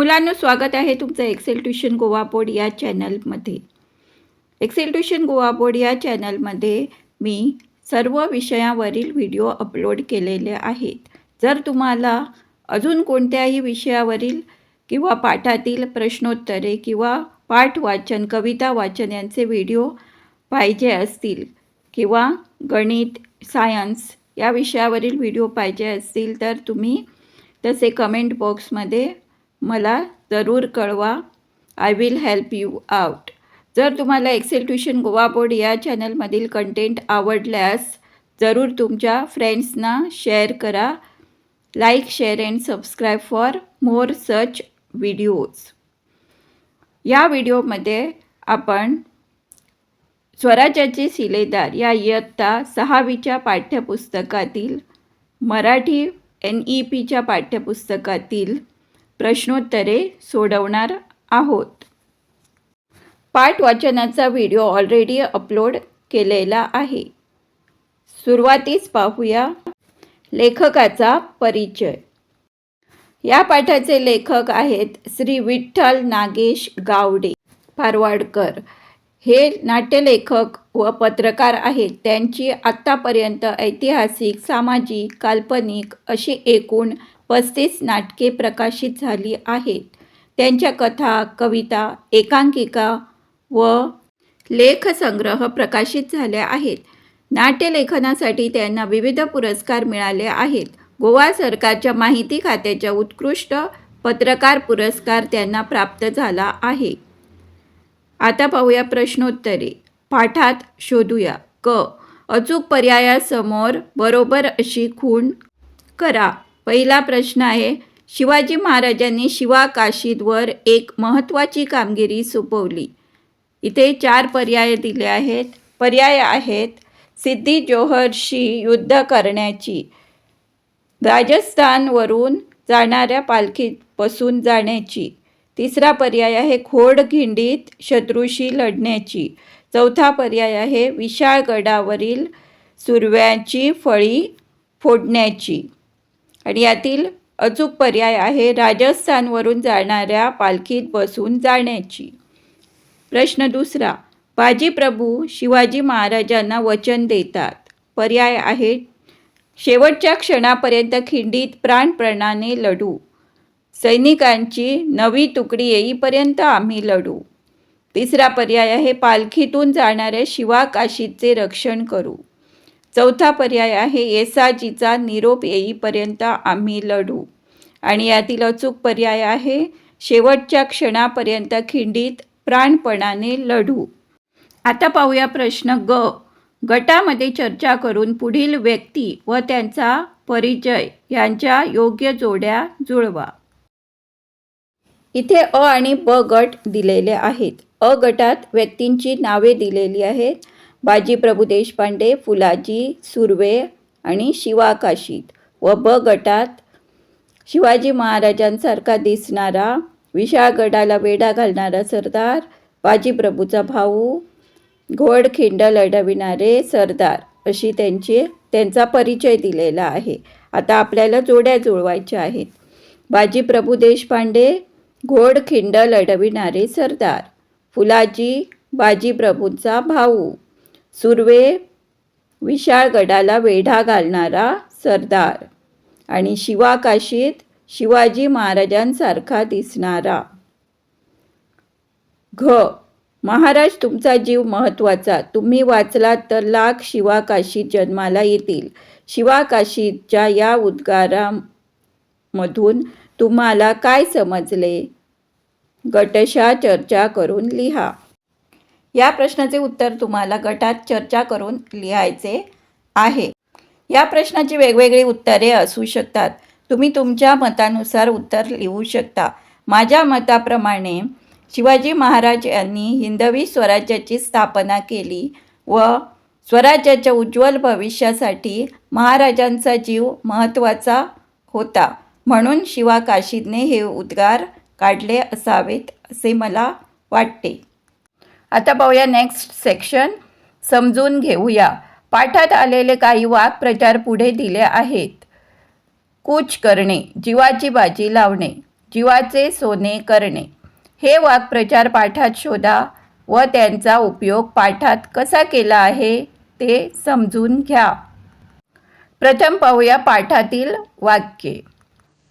मुलांनो स्वागत आहे तुमचं एक्सेल ट्युशन गोवा बोर्ड या चॅनलमध्ये एक्सेल ट्युशन गोवा बोर्ड या चॅनलमध्ये मी सर्व विषयावरील व्हिडिओ अपलोड केलेले आहेत. जर तुम्हाला अजून कोणत्याही विषयावरील किंवा पाठातील प्रश्नोत्तरे किंवा पाठ वाचन कविता वाचन यांचे व्हिडिओ पाहिजे असतील किंवा गणित सायन्स या विषयावरील व्हिडिओ पाहिजे असतील तर तुम्ही तसे कमेंट बॉक्समध्ये मला जरूर कळवा. I will help you out जर तुम्हाला एक्सेल ट्युशन गोवा बोर्ड या चॅनलमधील कंटेंट आवडल्यास जरूर तुमच्या फ्रेंड्सना शेअर करा. Like share and subscribe for more such videos या व्हिडिओमध्ये आपण स्वराज्याचे शिलेदार या इयत्ता सहावीच्या पाठ्यपुस्तकातील मराठी एन ई पीच्या पाठ्यपुस्तकातील प्रश्नोत्तरे सोडवणार आहोत. पाठ वाचनाचा व्हिडिओ ऑलरेडी अपलोड केलेला आहे. सुरुवातीस पाहूया लेखकाचा परिचय. या पाठाचे लेखक आहेत श्री विठ्ठल नागेश गावडे फारवाडकर. हे नाट्यलेखक व पत्रकार आहेत. त्यांची आत्तापर्यंत ऐतिहासिक सामाजिक काल्पनिक अशी एकूण पस्तीस नाटके प्रकाशित झाली आहेत. त्यांच्या कथा कविता एकांकिका व लेखसंग्रह प्रकाशित झाल्या आहेत. नाट्यलेखनासाठी त्यांना विविध पुरस्कार मिळाले आहेत. गोवा सरकारच्या माहिती खात्याच्या उत्कृष्ट पत्रकार पुरस्कार त्यांना प्राप्त झाला आहे. आता पाहूया प्रश्नोत्तरे. पाठात शोधूया. क. अचूक पर्यायासमोर बरोबर अशी खूण करा. पहिला प्रश्न आहे शिवाजी महाराजांनी शिवा काशीदवर एक महत्त्वाची कामगिरी सोपवली. इथे चार पर्याय दिले आहेत. पर्याय आहेत सिद्धी जोहरशी युद्ध करण्याची. राजस्थानवरून जाणाऱ्या पालखीत बसून जाण्याची. तिसरा पर्याय आहे खोडखिंडीत शत्रूशी लढण्याची. चौथा पर्याय आहे विशाळगडावरील सुरव्याची फळी फोडण्याची. आणि यातील अचूक पर्याय आहे राजस्थानवरून जाणाऱ्या पालखीत बसून जाण्याची. प्रश्न दुसरा बाजी प्रभू शिवाजी महाराजांना वचन देतात. पर्याय आहे शेवटच्या क्षणापर्यंत खिंडीत प्राणप्रणाने लढू. सैनिकांची नवी तुकडी येईपर्यंत आम्ही लढू. तिसरा पर्याय आहे पालखीतून जाणाऱ्या शिवा काशीचे रक्षण करू. चौथा पर्याय आहे येसाजीचा निरोप येईपर्यंत आम्ही लढू. आणि यातील अचूक पर्याय आहे शेवटच्या क्षणापर्यंत खिंडीत प्राणपणाने लढू. आता पाहूया प्रश्न ग. गटामध्ये चर्चा करून पुढील व्यक्ती व त्यांचा परिचय यांच्या योग्य जोड्या जुळवा. इथे अ आणि ब गट दिलेले आहेत. अ गटात व्यक्तींची नावे दिलेली आहेत. बाजीप्रभू देशपांडे फुलाजी सुर्वे आणि शिवा काशीद व ब गटात शिवाजी महाराजांसारखा दिसणारा विशाळगडाला वेढा घालणारा सरदार बाजीप्रभूचा भाऊ घोडखिंड लढविणारे सरदार अशी त्यांची त्यांचा परिचय दिलेला आहे. आता आपल्याला जोड्या जुळवायच्या आहेत. बाजीप्रभू देशपांडे घोडखिंड लढविणारे सरदार. फुलाजी बाजीप्रभूंचा भाऊ. सुर्वे विशाळगडाला वेढा घालणारा सरदार. आणि शिवाकाशीत शिवाजी महाराजांसारखा दिसणारा. घ. महाराज तुमचा जीव महत्त्वाचा. तुम्ही वाचलात तर लाख शिवाकाशीत जन्माला येतील. शिवाकाशीच्या या उद्गारामधून तुम्हाला काय समजले? गटशा चर्चा करून लिहा. या प्रश्नाचे उत्तर तुम्हाला गटात चर्चा करून लिहायचे आहे. या प्रश्नाची वेगवेगळी उत्तरे असू शकतात. तुम्ही तुमच्या मतानुसार उत्तर लिहू शकता. माझ्या मताप्रमाणे शिवाजी महाराज यांनी हिंदवी स्वराज्याची स्थापना केली व स्वराज्याच्या उज्ज्वल भविष्यासाठी महाराजांचा जीव महत्त्वाचा होता. म्हणून शिवा काशीदने हे उद्गार काढले असावेत असे मला वाटते. आता पाहूया नेक्स्ट सेक्शन समजून घेऊया. पाठात आलेले काही वाक्प्रचार पुढे दिले आहेत. कूच करणे जीवाची बाजी लावणे जीवाचे सोने करणे. हे वाक्प्रचार पाठात शोधा व त्यांचा उपयोग पाठात कसा केला आहे ते समजून घ्या. प्रथम पाहूया पाठातील वाक्ये.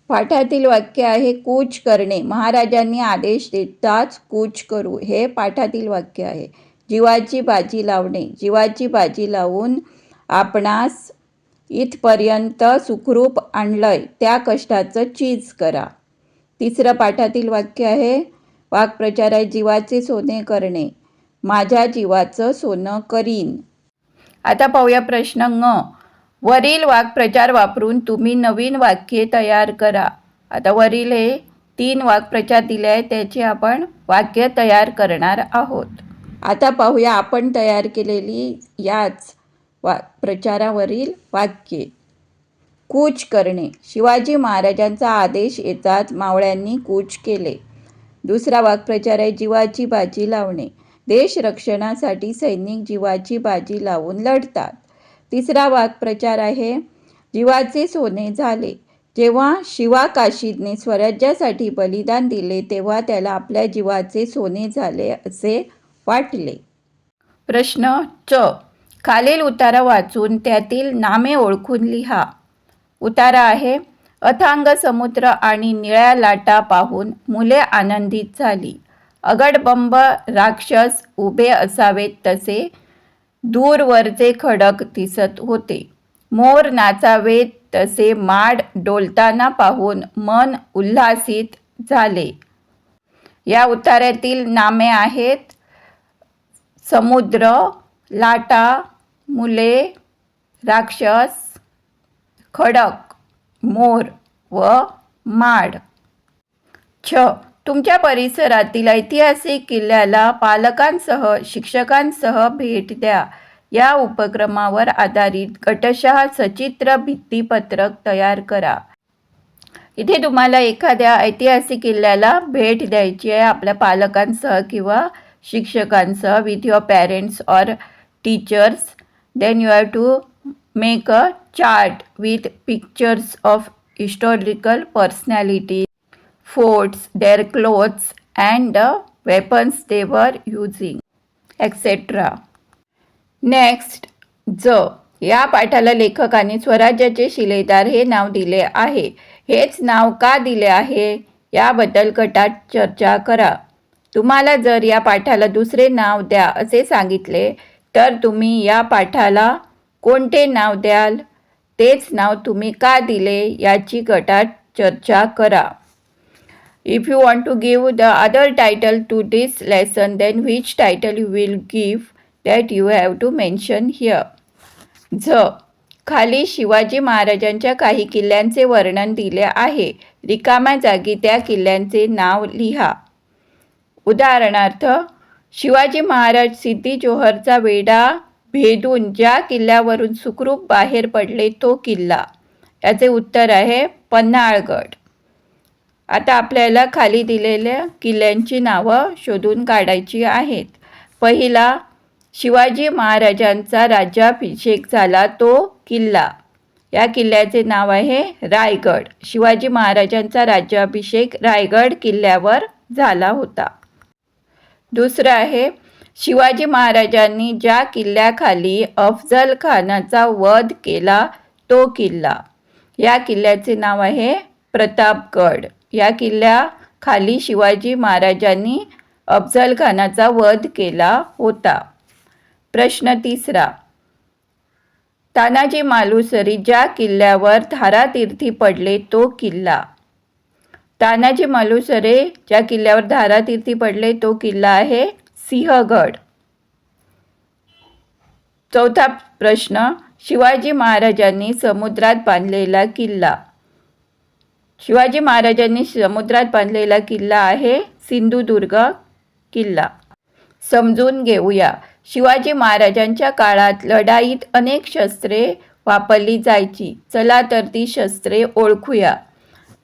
पाठातील वाक्य आहे कूच करणे. महाराजांनी आदेश देताच कूच करू. हे पाठातील वाक्य आहे. जीवाची बाजी लावणे. जीवाची बाजी लावून आपणास इथपर्यंत सुखरूप आणलंय. त्या कष्टाचं चीज करा. तिसरं पाठातील वाक्य आहे. वाक्प्रचार आहे जीवाचे सोने करणे. माझ्या जीवाचं सोनं करीन. आता पाहूया प्रश्न ङ. वरील वाक्प्रचार वापरून तुम्ही नवीन वाक्ये तयार करा. आता वरील हे तीन वाक्प्रचार दिले आहेत त्याचे आपण वाक्य तयार करणार आहोत. आता पाहूया आपण तयार केलेली याच वा प्रचारावरील वाक्ये. कूच करणे. शिवाजी महाराजांचा आदेश येताच मावळ्यांनी कूच केले. दुसरा वाक्प्रचार आहे जीवाची बाजी लावणे. देश रक्षणासाठी सैनिक जीवाची बाजी लावून लढतात. तिसरा वाक्प्रचार आहे. जीवाचे सोने झाले. जेव्हा शिवा काशीदने स्वराज्यासाठी बलिदान दिले तेव्हा त्याला आपल्या जीवाचे सोने झाले असे वाटले. प्रश्न च. खालील उतारा वाचून त्यातील नामे ओळखून लिहा. उतारा आहे. अथांग समुद्र आणि निळ्या लाटा पाहून मुले आनंदित झाली. अगडबंब राक्षस उभे असावेत तसे दूरवरचे खडक दिसत होते. मोर नाचावेत तसे माड डोलताना पाहून मन उल्हासित झाले. या उतार्यातील नामे आहेत समुद्र लाटा मुले राक्षस खडक मोर व माड. छ. तुमच्या परिसरातील ऐतिहासिक किल्ल्याला पालकांसह शिक्षकांसह भेट द्या. या उपक्रमावर आधारित गटशः सचित्र भित्तीपत्रक तयार करा. इथे तुम्हाला एखाद्या ऐतिहासिक किल्ल्याला भेट द्यायची आहे आपल्या पालकांसह किंवा शिक्षकांसह with your parents or teachers then you have to make a chart with pictures of historical personality forts, their clothes, and the weapons they were using, etc. Next ज या पाठाला लेखकाने स्वराज्याचे शिलेदार हे नाव दिले आहे. हेच नाव का दिले आहे? याबद्दल गटात चर्चा करा. तुम्हाला जर या पाठाला दुसरे नाव द्या असे सांगितले तर तुम्ही या पाठाला कोणते नाव द्याल? तेच नाव तुम्ही का दिले याची गटात चर्चा करा. If you want to give the other title to this lesson, then which title you will give that you have to mention here. झ खाली शिवाजी महाराजांच्या काही किल्ल्यांचे वर्णन दिले आहे. रिकाम्या जागी त्या किल्ल्यांचे नाव लिहा. उदाहरणार्थ शिवाजी महाराज सिद्धी जोहरचा वेढा भेदून ज्या किल्ल्यावरून सुखरूप बाहेर पडले तो किल्ला. याचे उत्तर आहे पन्हाळगड. आता आपल्याला खाली दिलेल्या किल्ल्यांची नावं शोधून काढायची आहेत. पहिला शिवाजी महाराजांचा राज्याभिषेक झाला तो किल्ला. या किल्ल्याचे नाव आहे रायगड. शिवाजी महाराजांचा राज्याभिषेक रायगड किल्ल्यावर झाला होता. दुसरं आहे शिवाजी महाराजांनी ज्या किल्ल्याखाली अफजल खानाचा वध केला तो किल्ला. या किल्ल्याचे नाव आहे प्रतापगड. या किल्ल्याखाली शिवाजी महाराजांनी अफजलखानाचा वध केला होता. प्रश्न तिसरा. तानाजी मालुसरी ज्या किल्ल्यावर धारातीर्थी पडले तो किल्ला. तानाजी मालुसरे ज्या किल्ल्यावर धारातीर्थी पडले तो किल्ला आहे सिंहगड. चौथा प्रश्न. शिवाजी महाराजांनी समुद्रात बांधलेला किल्ला. शिवाजी महाराजांनी समुद्रात बांधलेला किल्ला आहे सिंधुदुर्ग किल्ला. समजून घेऊया शिवाजी महाराजांच्या काळात लढाईत अनेक शस्त्रे वापरली जायची. चला तर ती शस्त्रे ओळखूया.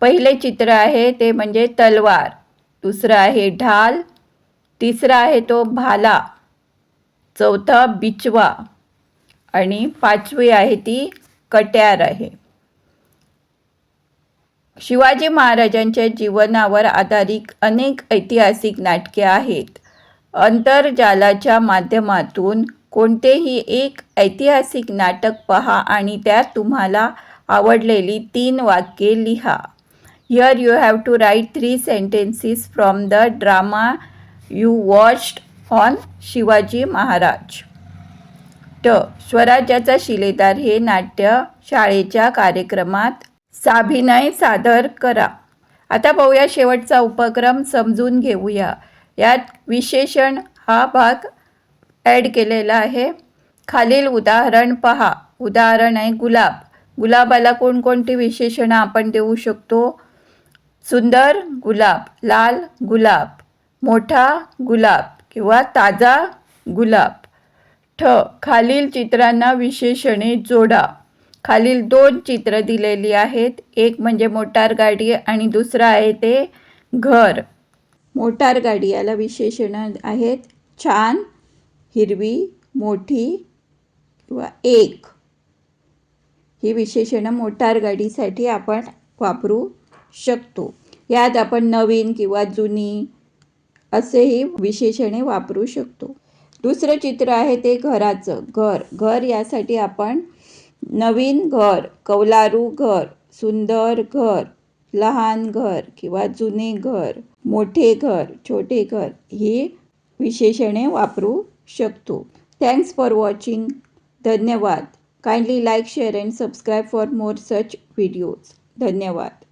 पहिले चित्र आहे ते म्हणजे तलवार दुसरं आहे ढाल तिसरा आहे तो भाला चौथा बिचवा आणि पाचवी आहे ती कट्यार आहे. शिवाजी महाराजांच्या जीवनावर आधारित अनेक ऐतिहासिक नाटके आहेत. आंतरजालाच्या माध्यमातून कोणतेही एक ऐतिहासिक नाटक पहा आणि त्यात तुम्हाला आवडलेली तीन वाक्ये लिहा. Here you have to write three sentences from the drama you watched on Shivaji Maharaj. ट. स्वराज्याचा शिलेदार हे नाट्य शाळेच्या कार्यक्रमात साभिनय सादर करा. आता पाहूया शेवटचा उपक्रम समजून घेऊया. यात विशेषण हा भाग ॲड केलेला आहे. खालील उदाहरण पहा. उदाहरण आहे गुलाब. गुलाबाला कोणकोणती विशेषणं आपण देऊ शकतो? सुंदर गुलाब लाल गुलाब मोठा गुलाब किंवा ताजा गुलाब. ठ. खालील चित्रांना विशेषणे जोडा. खालील दोन चित्र दिलेली आहेत. एक म्हणजे मोटार गाडी आणि दुसरं आहे ते घर. मोटार गाडी याला विशेषणं आहेत. छान हिरवी मोठी किंवा एक. ही विशेषणं मोटार गाडीसाठी आपण वापरू शकतो. यात आपण नवीन किंवा जुनी असेही विशेषणे वापरू शकतो. दुसरं चित्र आहे ते घराचं. घर. घर यासाठी आपण नवीन घर कौलारू घर सुंदर घर लहान घर किंवा जुने घर मोठे घर छोटे घर ही विशेषणे वापरू शकतो. थँक्स फॉर वॉचिंग धन्यवाद. Kindly like share and subscribe for more such videos धन्यवाद.